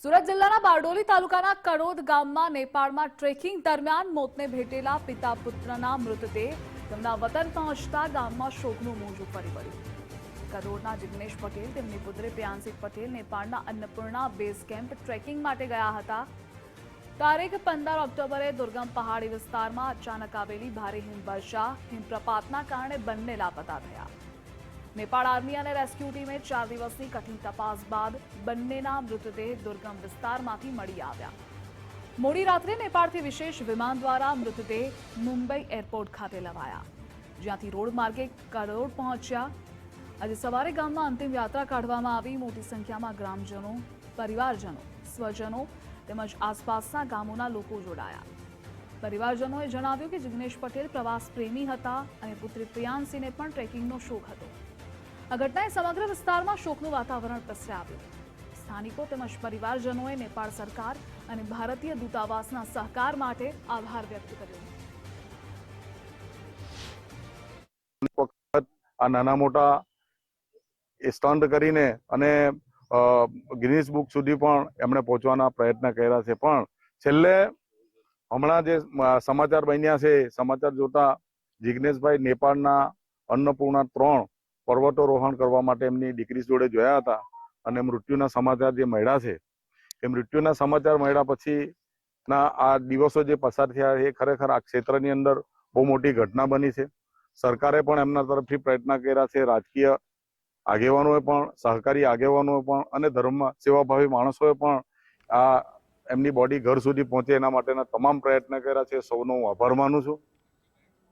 સુરત જિલ્લાના બારડોલી તાલુકાના કડોદ ગામમાં નેપાળમાં ટ્રેકિંગ દરમિયાન મોતને ભેટેલા પિતા પુત્રના મૃતદેહ તેમના વતન પહોંચતા ગામમાં શોકનું મોજું ફરી વળ્યું. કડોદના જિગ્નેશ પટેલ, તેમની પુત્રે પ્રિયાંશિક પટેલ નેપાળના અન્નપૂર્ણા બેઝ કેમ્પ ટ્રેકિંગ માટે ગયા હતા. તારીખ પંદર ઓક્ટોબરે દુર્ગમ પહાડી વિસ્તારમાં અચાનક આવેલી ભારે હિમવર્ષા, હિમપ્રપાતના કારણે બંને લાપતા થયા. નેપાળ આર્મી અને રેસ્ક્યુ ટીમે ચાર દિવસની કઠિન તપાસ બાદ બંનેના મૃતદેહ દુર્ગમ વિસ્તારમાંથી મળી આવ્યા. મોડી રાત્રે નેપાળથી વિશેષ વિમાન દ્વારા મૃતદેહ મુંબઈ એરપોર્ટ ખાતે લવાયા. જ્યાંથી રોડ માર્ગે કરોડ પહોંચ્યા. આજે સવારે ગામમાં અંતિમ યાત્રા કાઢવામાં આવી. મોટી સંખ્યામાં ગ્રામજનો, પરિવારજનો, સ્વજનો તેમજ આસપાસના ગામોના લોકો જોડાયા. પરિવારજનોએ જણાવ્યું કે જિગ્નેશ પટેલ પ્રવાસ પ્રેમી હતા અને પુત્રી પ્રિયાંશીને પણ ટ્રેકિંગનો શોખ હતો. ઘટનાએ સમગ્ર વિસ્તારમાં શોકનું વાતાવરણ પ્રસરાવ્યું સ્થાનિકો તેમજ પરિવારજનોએ નેપાળ સરકાર અને ભારતીય દૂતાવાસના સહકાર માટે આભાર વ્યક્ત કર્યો. આ નાના મોટા સ્ટન્ટ કરીને અને ગિનિસ બુક સુધી પણ એમણે પહોંચવાના પ્રયત્ન કર્યા છે. પણ છેલ્લે હમણાં જે સમાચાર બન્યા છે સમાચાર જોતા જિગ્નેશભાઈ નેપાળના અન્નપૂર્ણા ત્રણ પર્વતોરોહણ કરવા માટે એમની દીકરી જોડે જોયા હતા અને મૃત્યુના સમાચાર જે મળ્યા છે, એ મૃત્યુના સમાચાર મળ્યા પછી ના આ દિવસો જે પસાર થયા એ ખરેખર આ ક્ષેત્રની અંદર બહુ મોટી ઘટના બની છે. સરકારે પણ એમના તરફથી પ્રયત્ન કર્યા છે, રાજકીય આગેવાનોએ પણ, સહકારી આગેવાનોએ પણ અને ધર્મ સેવાભાવી માણસોએ પણ આ એમની બોડી ઘર સુધી પહોંચે એના માટેના તમામ પ્રયત્ન કર્યા છે. સૌનો હું આભાર માનું છું.